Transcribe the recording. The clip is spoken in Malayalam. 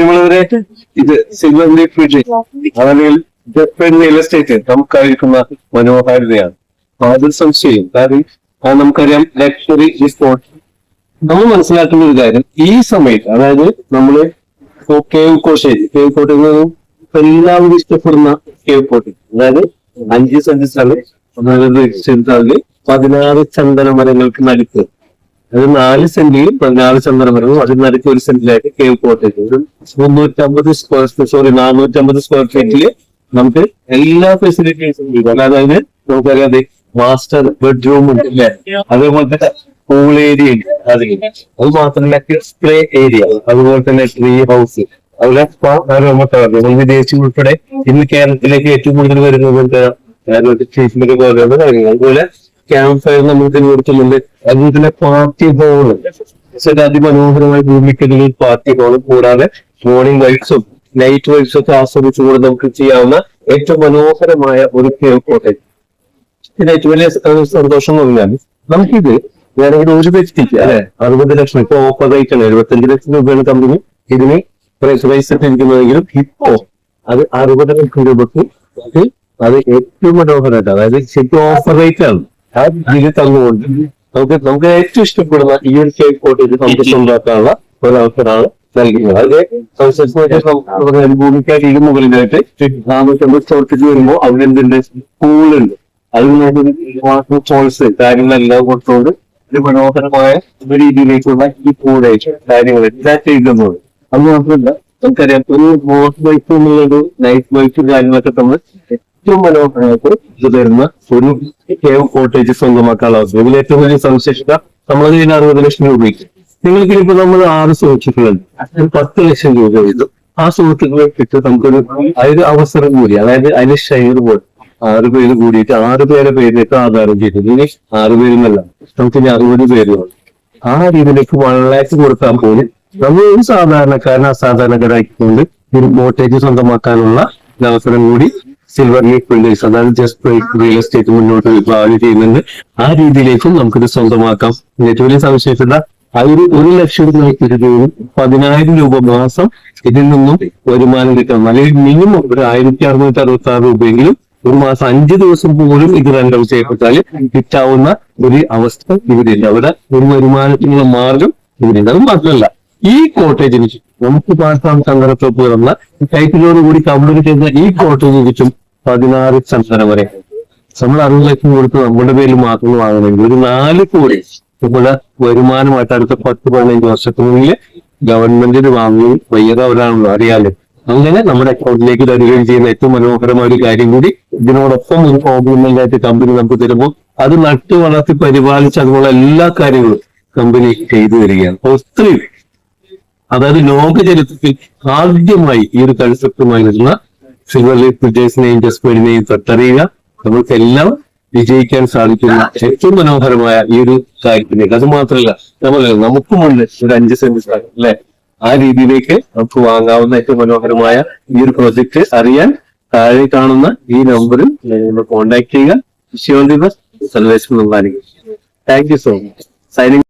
നമ്മളിവരെ ഇത് സിൽവർ ലീഫ് ബ്രിഡ്ജ് അതല്ലെങ്കിൽ ജപ്പാൻ റിയൽ എസ്റ്റേറ്റ് നമുക്കറിയിക്കുന്ന മനോഹാരിതയാണ്. അത് സംശയം കാരണം അത് നമുക്കറിയാം ലക്ഷറി റിസോർട്ട് നമ്മൾ മനസ്സിലാക്കുന്ന ഒരു കാര്യം ഈ സമയത്ത് അതായത് നമ്മൾ ഇപ്പോ കേവ് കോശേരി കേവ് കോട്ടയിൽ നിന്നും എല്ലാവരും ഇഷ്ടപ്പെടുന്ന കേവ് കോട്ടേജ് അതായത് അഞ്ച് സെന്റ് സ്ഥലം സെന്റ് പതിനാറ് ചന്ദന മരങ്ങൾക്ക് നടുക്ക് അത് നാല് സെന്റിൽ പതിനാറ് ചന്ദ്രം വരും അതിന് നിരക്ക് ഒരു സെന്റിലായിട്ട് കേവ് കോട്ടേജ് ഒരു മുന്നൂറ്റമ്പത് സ്ക്വയർ സോറി നാനൂറ്റമ്പത് സ്ക്വയർ ഫീറ്റിൽ നമുക്ക് എല്ലാ ഫെസിലിറ്റീസും ഉണ്ട്. അതായത് നമുക്കറിയാം മാസ്റ്റർ ബെഡ്റൂം ഉണ്ട് അല്ലേ? അതേപോലെ തന്നെ പൂൾ ഏരിയ ഉണ്ട്. അതിൽ അത് മാത്രമല്ല കിഡ്സ് പ്ലേ ഏരിയ അതുപോലെ തന്നെ ട്രീ ഹൗസ് അതുപോലെ വിദേശി ഉൾപ്പെടെ ഇന്ന് കേരളത്തിലേക്ക് ഏറ്റവും കൂടുതൽ വരുന്നത് ട്രീറ്റ്മെന്റ് പോലെയുള്ള കാര്യങ്ങൾ. അതുപോലെ ക്യാമ്പ് ഫയർ നമുക്ക് കൊടുക്കുന്നുണ്ട് അതുപോലെ തന്നെ പാർട്ടി ഹോൾ അതിമനോഹരമായ ഭൂമിക്കടിയിൽ പാർട്ടി ഹോൾ കൂടാതെ മോർണിംഗ് വൈബ്സും നൈറ്റ് വൈബ്സും ഒക്കെ ആസ്വദിച്ചുകൊണ്ട് നമുക്ക് ചെയ്യാവുന്ന ഏറ്റവും മനോഹരമായ ഒരു കേവ് കോട്ടേജ് ഇതിന് ഏറ്റവും വലിയ സന്തോഷം എന്ന് നമുക്കിത് വേറെ ഒരു വ്യക്തിക്ക് അല്ലെ? അറുപത് ലക്ഷം. ഇപ്പൊ ഓഫർ റേറ്റ് ആണ്. എഴുപത്തഞ്ച് ലക്ഷം രൂപയാണ് കമ്പനി ഇതിന് പ്രൈസ് പ്രൈസ് ഇട്ടിരിക്കുന്നതെങ്കിലും ഇപ്പോ അത് അറുപത് ലക്ഷം രൂപക്ക് അത് ഏറ്റവും മനോഹരമായിട്ട് അതായത് ശരിക്കും ഓഫർ റേറ്റ് ആണ്. ആ ഇതിൽ തന്നുകൊണ്ട് നമുക്ക് നമുക്ക് ഏറ്റവും ഇഷ്ടപ്പെടുന്ന ഈ ഒരു കേക്ക് കോട്ടേജ് നമുക്ക് സ്വന്തമാക്കാനുള്ള ഒരു അവസരമാണ് നൽകുന്നത് നമുക്ക് മുകളിലായിട്ട് ചോർത്തിച്ച് വരുമ്പോൾ അതിനെന്തുണ്ട് പൂളുണ്ട്. അതിന് നമുക്ക് ചോയ്സ് കാര്യങ്ങളെല്ലാം കൊടുത്തുകൊണ്ട് ഒരു മനോഹരമായ രീതിയിലേക്കുള്ള ഈ പൂളേജ് കാര്യങ്ങൾ എല്ലാം ചെയ്യുന്നത് അത് മാത്രമല്ല നമുക്കറിയാം ഒരു മോട്ടർ ബൈക്ക് എന്നുള്ളത് നൈറ്റ് ബൈക്ക് കാര്യങ്ങളൊക്കെ നമ്മൾ ഏറ്റവും മനോഹരമായിട്ട് ഇത് തരുന്ന ഒരു കേവ് കോട്ടേജ് സ്വന്തമാക്കാനുള്ള അവസരം. ഇതിൽ ഏറ്റവും വലിയ സവിശേഷത നമ്മൾ കഴിഞ്ഞ അറുപത് ലക്ഷം രൂപയ്ക്ക് നിങ്ങൾക്ക് ഇപ്പൊ നമ്മൾ ആറ് സുഹൃത്തുക്കളുണ്ട്. പത്ത് ലക്ഷം രൂപ ചെയ്തു ആ സുഹൃത്തുക്കളെ കിട്ടി നമുക്കൊരു അതൊരു അവസരം കൂടി അതായത് അതിന് ഷെയർ പോലെ. ആറ് പേര് കൂടിയിട്ട് ആറ് പേരെ പേരിലേക്ക് ആധാരം ചെയ്തത് ഇനി ആറ് പേരുമല്ല നമുക്ക് ഇനി അറുപത് പേരുമാണ് ആ രീതിയിലേക്ക് വൺ കൊടുക്കാൻ പോലും നമ്മൾ ഒരു സാധാരണക്കാരൻ അസാധാരണക്കാരായിക്കൊണ്ട് ഒരു കോട്ടേജ് സ്വന്തമാക്കാനുള്ള അവസരം കൂടി സിൽവർ ലീഫ് ബിൽഡേഴ്സ് അതായത് ജസ്റ്റ് റിയൽ എസ്റ്റേറ്റ് മുന്നോട്ട് ഭാവി ചെയ്യുന്നുണ്ട്. ആ രീതിയിലേക്കും നമുക്കിത് സ്വന്തമാക്കാം. ഏറ്റവും വലിയ സവിശേഷത ആ ഒരു ഒരു ലക്ഷം രൂപ പതിനായിരം രൂപ മാസം ഇതിൽ നിന്നും വരുമാനം കിട്ടണം. അല്ലെങ്കിൽ മിനിമം ഒരു ആയിരത്തി അറുന്നൂറ്റി അറുപത്തി ആറ് രൂപയെങ്കിലും ഒരു മാസം അഞ്ചു ദിവസം പോലും ഇത് റെന്റ് ഔട്ട് ചെയ്യപ്പെട്ടാൽ കിട്ടാവുന്ന ഒരു അവസ്ഥ ഇവിടെയുണ്ട്. അവിടെ ഒരു വരുമാനത്തിനുള്ള മാർഗം ഇവിടെയുണ്ട്. അത് മാത്രമല്ല ഈ കോട്ടേജിന് നമുക്ക് പാട്ടാം ചന്ദ്രത്തോപ്പ് ടൈറ്റിലോട് കൂടി കമ്പ്ലീറ്റ് ചെയ്യുന്ന ഈ കോട്ടേജിന് ചുറ്റും പതിനാറ് ചന്ദന വരെ. നമ്മൾ അറുപത് ലക്ഷം കൊടുത്ത് നമ്മുടെ പേരിൽ മാത്രം വാങ്ങണമെങ്കിൽ ഒരു നാല് കോടി നമ്മുടെ വരുമാനമായിട്ട് അടുത്ത പത്ത് പതിനഞ്ച് വർഷത്തിനുള്ളിൽ ഗവൺമെന്റിന് വാങ്ങുകയും വയ്യത അവരാണല്ലോ അറിയാലോ. അങ്ങനെ നമ്മുടെ അക്കൗണ്ടിലേക്ക് തരികയും ചെയ്യുന്ന ഏറ്റവും മനോഹരമായ ഒരു കാര്യം കൂടി ഇതിനോടൊപ്പം ഒരു കോംപ്ലിമെന്റ് ആയിട്ട് കമ്പനി നമുക്ക് തരുമ്പോൾ അത് നട്ടു വളർത്തി പരിപാലിച്ച് അതുപോലെ എല്ലാ കാര്യങ്ങളും കമ്പനി ചെയ്തു തരികയാണ്. ഒത്തിരി അതായത് ലോക ചരിത്രത്തിൽ ആദ്യമായി ഈ ഒരു കൺസെപ്റ്റുമായി വരുന്ന സിൽവർ ലീഫ് ബ്രിഡേഴ്സിനെയും തട്ടറിയുക തൊട്ടറിയുക നമുക്കെല്ലാം വിജയിക്കാൻ സാധിക്കുന്ന ഏറ്റവും മനോഹരമായ ഈ ഒരു കാര്യത്തിലേക്ക്. അത് മാത്രമല്ല നമ്മൾ നമുക്കുമുണ്ട് ഒരു അഞ്ച് സെന്റ് അല്ലെ? ആ രീതിയിലേക്ക് നമുക്ക് വാങ്ങാവുന്ന ഏറ്റവും മനോഹരമായ ഈ ഒരു പ്രോജക്റ്റ് അറിയാൻ താഴെ കാണുന്ന ഈ നമ്പറിൽ നിങ്ങൾ കോൺടാക്ട് ചെയ്യുക. ദിവസ് സർവേശ്വരം thank you so much signing